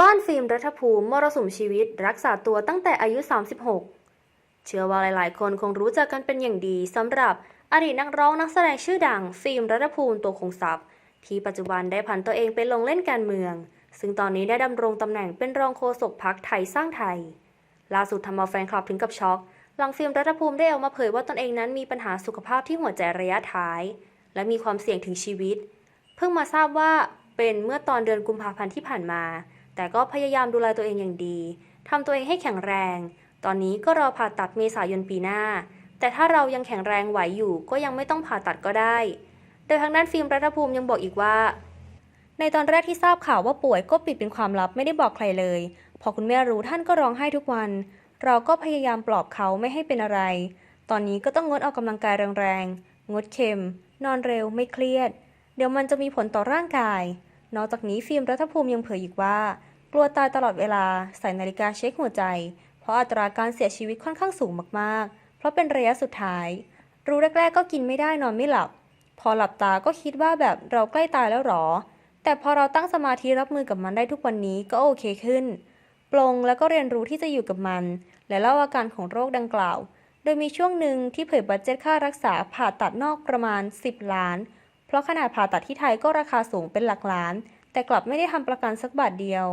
บ้านฟิล์มรัฐภูมิมรสุมชีวิตรักษาตัวตั้งแต่อายุ 36 เชื่อว่าหลาย ๆ คนคงรู้จักกันเป็นอย่างดีสำหรับอดีตนักร้องนักแสดงชื่อดัง ฟิล์มรัฐภูมิตัวคงทรัพย์ ที่ปัจจุบันได้ผันตัวเองไปลงเล่นการเมือง ซึ่งตอนนี้ได้ดำรงตำแหน่งเป็นรองโฆษกพักไทยสร้างไทย ล่าสุดทำเอาแฟนคลับถึงกับช็อก หลังฟิล์มรัฐภูมิได้ออกมาเผยว่าตนเองนั้นมีปัญหาสุขภาพที่หัวใจระยะท้าย และมีความเสี่ยงถึงชีวิต เพิ่งมาทราบว่าเป็นเมื่อตอนเดือนกุมภาพันธ์ที่ผ่านมา แต่ก็พยายามดูแลตัวเองอย่างดีทำตัวเองให้แข็งแรง ตอนนี้ก็รอผ่าตัดเมษายนปีหน้า แต่ถ้าเรายังแข็งแรงไหวอยู่ก็ยังไม่ต้องผ่าตัดก็ได้ โดยทางด้านฟิล์มรัฐภูมิยังบอกอีกว่า ในตอนแรกที่ทราบข่าวว่าป่วยก็ปิดเป็นความลับไม่ได้บอกใครเลย พอคุณแม่รู้ท่านก็ร้องไห้ทุกวัน เราก็พยายามปลอบเขาไม่ให้เป็นอะไร ตอนนี้ก็ต้องงดออกกำลังกายแรงๆงดเค็ม นอนเร็วไม่เครียด เดี๋ยวมันจะมีผลต่อร่างกาย นอกจากนี้ฟิล์มรัฐภูมิยังเผยอีกว่า กลัวตายตลอดเวลาใส่นาฬิกาเช็คหัวใจ เพราะอัตราการเสียชีวิตค่อนข้างสูงมากๆ เพราะเป็นระยะสุดท้าย รู้แรก ๆ ก็กินไม่ได้นอนไม่หลับ พอหลับตาก็คิดว่าแบบเราใกล้ตายแล้วหรอ แต่พอเราตั้งสมาธิรับมือกับมันได้ทุกวันนี้ก็โอเคขึ้นปลงแล้วก็เรียนรู้ที่จะอยู่กับมัน และเล่าอาการของโรคดังกล่าว โดยมีช่วงหนึ่งที่เผยบัตเจ็ตค่ารักษาผ่าตัดนอกประมาณ 10 ล้าน ราะขนาดผ่าตัดที่ไทยก็ราคาสูงเป็นหลักล้าน แต่กลับไม่ได้ทำประกันสักบาทเดียว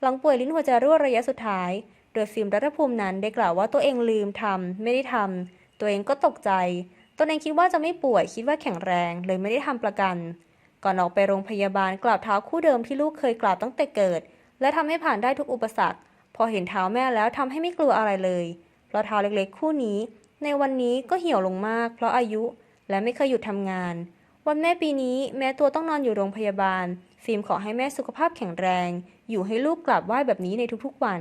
หลังป่วยลิ้นหัวใจรั่วระยะสุดท้าย โดยฟิล์มรัฐภูมินั้นได้กล่าวว่าตัวเองลืมทำไม่ได้ทำตัวเองก็ตกใจตนเองคิดว่าจะไม่ป่วยคิดว่าแข็งแรง เลยไม่ได้ทำประกัน ก่อนออกไปโรงพยาบาลกราบเท้าคู่เดิมที่ลูกเคยกราบตั้งแต่เกิด และทำให้ผ่านได้ทุกอุปสรรค พอเห็นเท้าแม่แล้วทำให้ไม่กลัวอะไรเลยเพราะเท้าเล็กๆ คู่นี้ ในวันนี้ก็เหี่ยวลงมาก เพราะอายุและไม่เคยหยุดทำงาน วันแม่ปีนี้แม้ตัวต้องนอนอยู่โรงพยาบาล ฟิล์มขอให้แม่สุขภาพแข็งแรง อยู่ให้ลูกกลับไหว้แบบนี้ในทุกๆวัน